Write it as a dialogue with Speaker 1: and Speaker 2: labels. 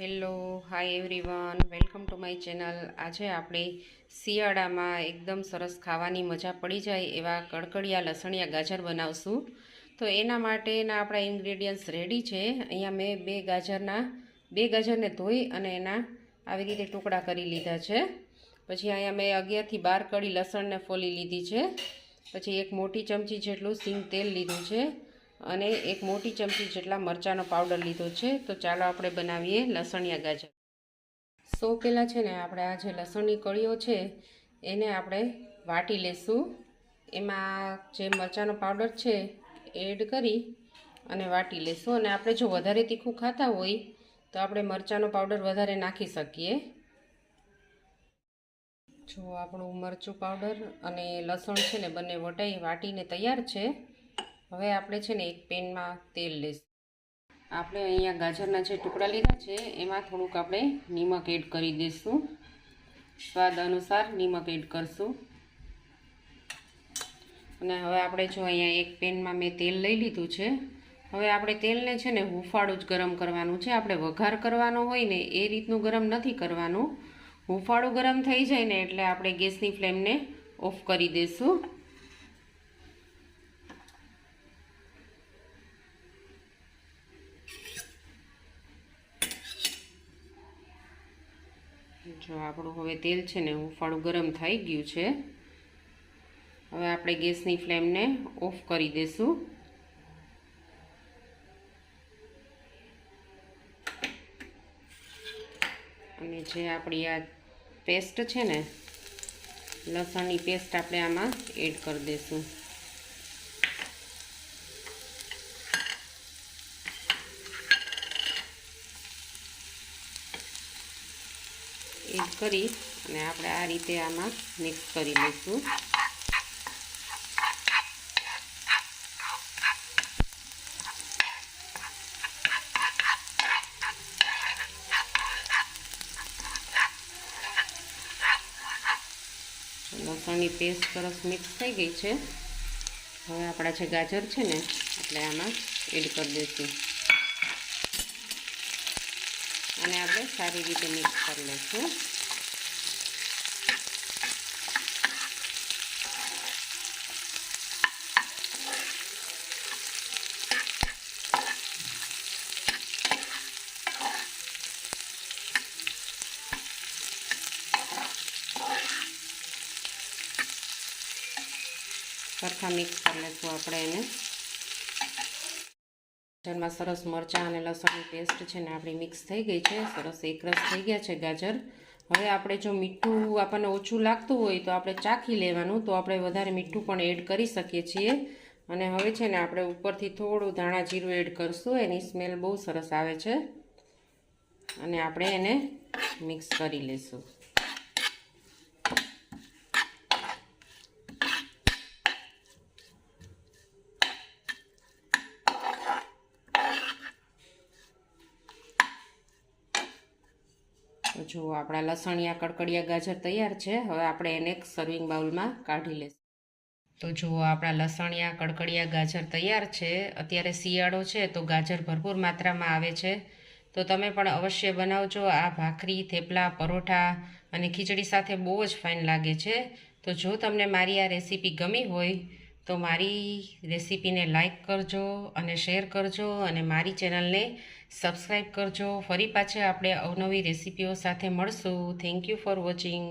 Speaker 1: Hello hi everyone welcome to my channel આજે આપણે શિયાળામાં એકદમ સરસ ખાવાની મજા પડી જાય એવા કડકડિયા, લસણિયા, ગાજર બનાવશું. તો એના માટેના આપણા ઇન્ગ્રેડિયન્ટ્સ રેડી છે. અહીંયા મેં બે ગાજરના, બે ગાજરને ધોઈ અને એના આવી રીતે ટુકડા કરી લીધા છે. પછી અહીંયા મેં અગિયારથી બાર કડી લસણને ફોલી લીધી છે. પછી એક મોટી ચમચી જેટલું સિંગ તેલ લીધું છે. અને એક મોટી ચમચી જેટલા મરચાંનો પાવડર લીધો છે. તો ચાલો આપણે બનાવીએ લસણિયા ગાજર. સો પહેલાં છે ને આપણે આ જે લસણની કળીઓ છે, એને આપણે વાટી લેશું. એમાં જે મરચાંનો પાવડર છે એડ કરી અને વાટી લેશું. અને આપણે જો વધારે તીખું ખાતા હોય, તો આપણે મરચાંનો પાવડર વધારે નાખી શકીએ. જો આપણું મરચું પાવડર અને લસણ છે ને બંને વટાઈ વાટીને તૈયાર છે હવે આપણે છે ને એક પેનમાં તેલ લઈશું આપણે અહીંયા ગાજરના જે ટુકડા લીધા છે, એમાં થોડુંક આપણે નિમક એડ કરી દઈશું. સ્વાદ અનુસાર નિમક એડ કરશું. અને હવે આપણે જો અહીંયા એક પેનમાં મેં તેલ લઈ લીધું છે, હવે આપણે તેલને છે ને હુંફાળું જ ગરમ કરવાનું છે. આપણે વઘાર કરવાનો હોય ને એ રીતનું ગરમ નથી કરવાનું. હુંફાળું ગરમ થઈ જાય ને એટલે આપણે ગેસની ફ્લેમને ઓફ કરી દઈશું. જો આપણું હવે તેલ છે ને હુંફાળું ગરમ થઈ ગયું છે. હવે આપણે ગેસની ફ્લેમને ઓફ કરી દઈશું અને જે આપણી આ પેસ્ટ છે ને, લસણની પેસ્ટ આપણે આમાં એડ કરી દઈશું એડ કરી અને આપણે આ રીતે આમાં મિક્સ કરી લઈશું. લસણની પેસ્ટ સરસ મિક્સ થઈ ગઈ છે. હવે આપણા જે ગાજર છે ને, એટલે આમાં એડ કરી દઈશું. અને આપણે સારી રીતે મિક્સ કરી લઈશું. સરખા મિક્સ કરી લઈશું આપણે એને. ગાજરમાં સરસ મરચાં અને લસણની પેસ્ટ છે ને આપણી મિક્સ થઈ ગઈ છે. સરસ એકરસ થઈ ગયા છે ગાજર. હવે આપણે જો મીઠું આપણને ઓછું લાગતું હોય તો આપણે ચાખી લેવાનું. તો આપણે વધારે મીઠું પણ એડ કરી શકીએ છીએ. અને હવે છે ને આપણે ઉપરથી થોડું ધાણા જીરું એડ કરશું. એની સ્મેલ બહુ સરસ આવે છે. અને આપણે એને મિક્સ કરી લઈશું જો આપણા લસણિયા, કડકડિયા, ગાજર તૈયાર છે, હવે આપણે એને એક સર્વિંગ બાઉલમાં કાઢી લઈશું તો જુઓ આપણા લસણિયા, કડકડિયા, ગાજર તૈયાર છે, અત્યારે શિયાળો છે, તો ગાજર ભરપૂર માત્રામાં આવે છે. તો તમે પણ અવશ્ય બનાવજો, આ ભાખરી, થેપલા, પરોઠા અને ખીચડી સાથે બહુ જ ફાઇન લાગે છે. તો જો તમને મારી આ રેસીપી ગમી હોય તો મારી રેસીપીને લાઈક કરજો અને શેર કરજો અને મારી ચેનલને સબસ્ક્રાઈબ કરજો. ફરી પાછા આપણે અવનવી રેસીપીઓ સાથે મળશું. Thank you for watching.